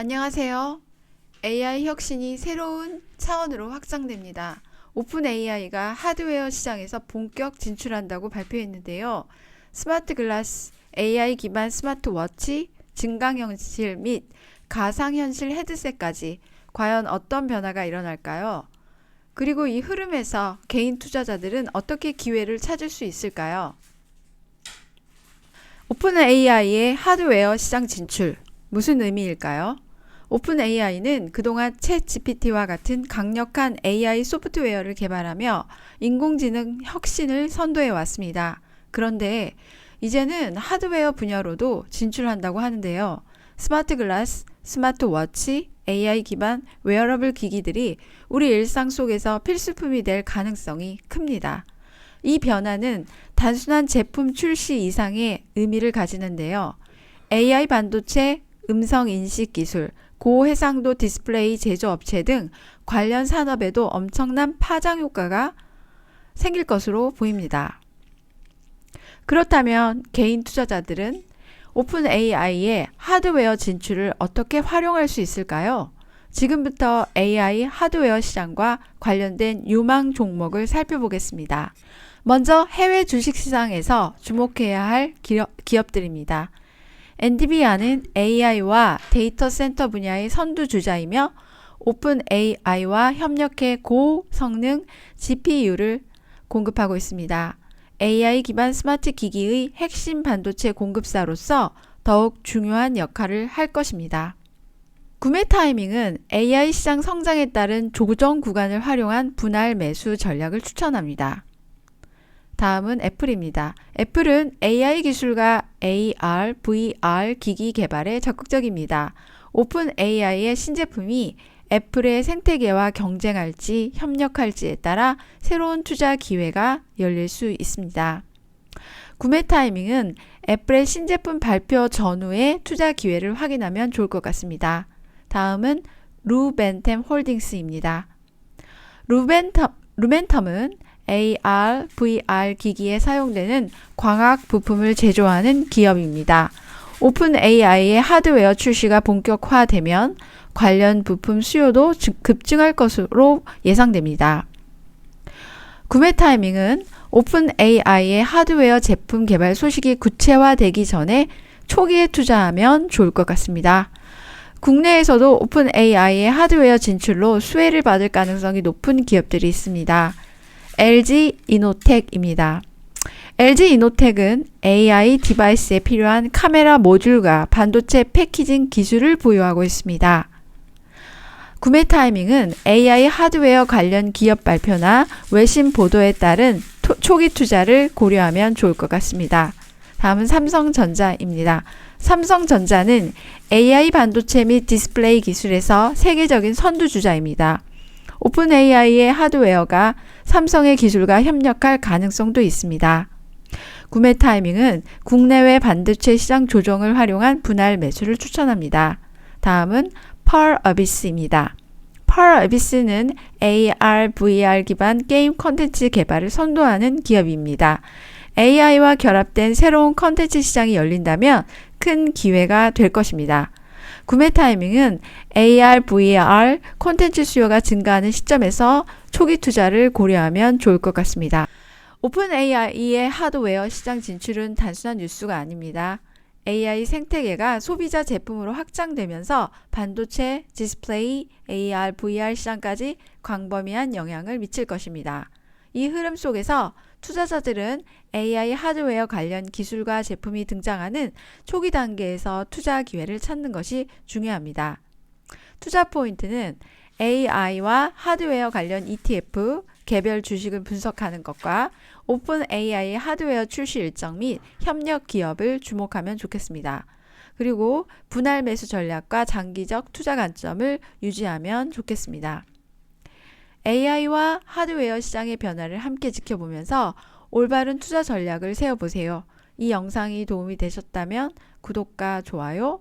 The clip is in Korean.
안녕하세요. AI 혁신이 새로운 차원으로 확장됩니다. 오픈 AI가 하드웨어 시장에서 본격 진출한다고 발표했는데요. 스마트 글라스, AI 기반 스마트 워치, 증강현실 및 가상현실 헤드셋까지 과연 어떤 변화가 일어날까요? 그리고 이 흐름에서 개인 투자자들은 어떻게 기회를 찾을 수 있을까요? 오픈 AI의 하드웨어 시장 진출. 무슨 의미일까요? 오픈 AI는 그동안 챗 GPT와 같은 강력한 AI 소프트웨어를 개발하며 인공지능 혁신을 선도해 왔습니다. 그런데 이제는 하드웨어 분야로도 진출한다고 하는데요. 스마트 글라스, 스마트 워치, AI 기반 웨어러블 기기들이 우리 일상 속에서 필수품이 될 가능성이 큽니다. 이 변화는 단순한 제품 출시 이상의 의미를 가지는데요. AI 반도체, 음성 인식 기술, 고해상도 디스플레이 제조업체 등 관련 산업에도 엄청난 파장 효과가 생길 것으로 보입니다. 그렇다면 개인 투자자들은 오픈 AI의 하드웨어 진출을 어떻게 활용할 수 있을까요? 지금부터 AI 하드웨어 시장과 관련된 유망 종목을 살펴보겠습니다. 먼저 해외 주식 시장에서 주목해야 할 기업, 기업들입니다. 엔디비아는 AI와 데이터 센터 분야의 선두주자이며 오픈 AI와 협력해 고성능 GPU를 공급하고 있습니다. AI 기반 스마트 기기의 핵심 반도체 공급사로서 더욱 중요한 역할을 할 것입니다. 구매 타이밍은 AI 시장 성장에 따른 조정 구간을 활용한 분할 매수 전략을 추천합니다. 다음은 애플입니다. 애플은 AI 기술과 AR, VR 기기 개발에 적극적입니다. 오픈 AI의 신제품이 애플의 생태계와 경쟁할지 협력할지에 따라 새로운 투자 기회가 열릴 수 있습니다. 구매 타이밍은 애플의 신제품 발표 전후의 투자 기회를 확인하면 좋을 것 같습니다. 다음은 루벤템 홀딩스입니다. 루벤텀, 루멘텀은 AR, VR 기기에 사용되는 광학 부품을 제조하는 기업입니다. 오픈 AI의 하드웨어 출시가 본격화되면 관련 부품 수요도 급증할 것으로 예상됩니다. 구매 타이밍은 오픈 AI의 하드웨어 제품 개발 소식이 구체화되기 전에 초기에 투자하면 좋을 것 같습니다. 국내에서도 오픈 AI의 하드웨어 진출로 수혜를 받을 가능성이 높은 기업들이 있습니다. LG 이노텍입니다. LG 이노텍은 AI 디바이스에 필요한 카메라 모듈과 반도체 패키징 기술을 보유하고 있습니다. 구매 타이밍은 AI 하드웨어 관련 기업 발표나 외신 보도에 따른 토, 초기 투자를 고려하면 좋을 것 같습니다. 다음은 삼성전자입니다. 삼성전자는 AI 반도체 및 디스플레이 기술에서 세계적인 선두주자입니다. 오픈 AI의 하드웨어가 삼성의 기술과 협력할 가능성도 있습니다. 구매 타이밍은 국내외 반도체 시장 조정을 활용한 분할 매수를 추천합니다. 다음은 펄 어비스입니다. 펄 어비스는 AR, VR 기반 게임 컨텐츠 개발을 선도하는 기업입니다. AI와 결합된 새로운 컨텐츠 시장이 열린다면 큰 기회가 될 것입니다. 구매 타이밍은 AR, VR 콘텐츠 수요가 증가하는 시점에서 초기 투자를 고려하면 좋을 것 같습니다. 오픈 AI의 하드웨어 시장 진출은 단순한 뉴스가 아닙니다. AI 생태계가 소비자 제품으로 확장되면서 반도체, 디스플레이, AR, VR 시장까지 광범위한 영향을 미칠 것입니다. 이 흐름 속에서 투자자들은 AI 하드웨어 관련 기술과 제품이 등장하는 초기 단계에서 투자 기회를 찾는 것이 중요합니다. 투자 포인트는 AI와 하드웨어 관련 ETF, 개별 주식을 분석하는 것과 오픈 AI 하드웨어 출시 일정 및 협력 기업을 주목하면 좋겠습니다. 그리고 분할 매수 전략과 장기적 투자 관점을 유지하면 좋겠습니다. AI와 하드웨어 시장의 변화를 함께 지켜보면서 올바른 투자 전략을 세워보세요. 이 영상이 도움이 되셨다면 구독과 좋아요,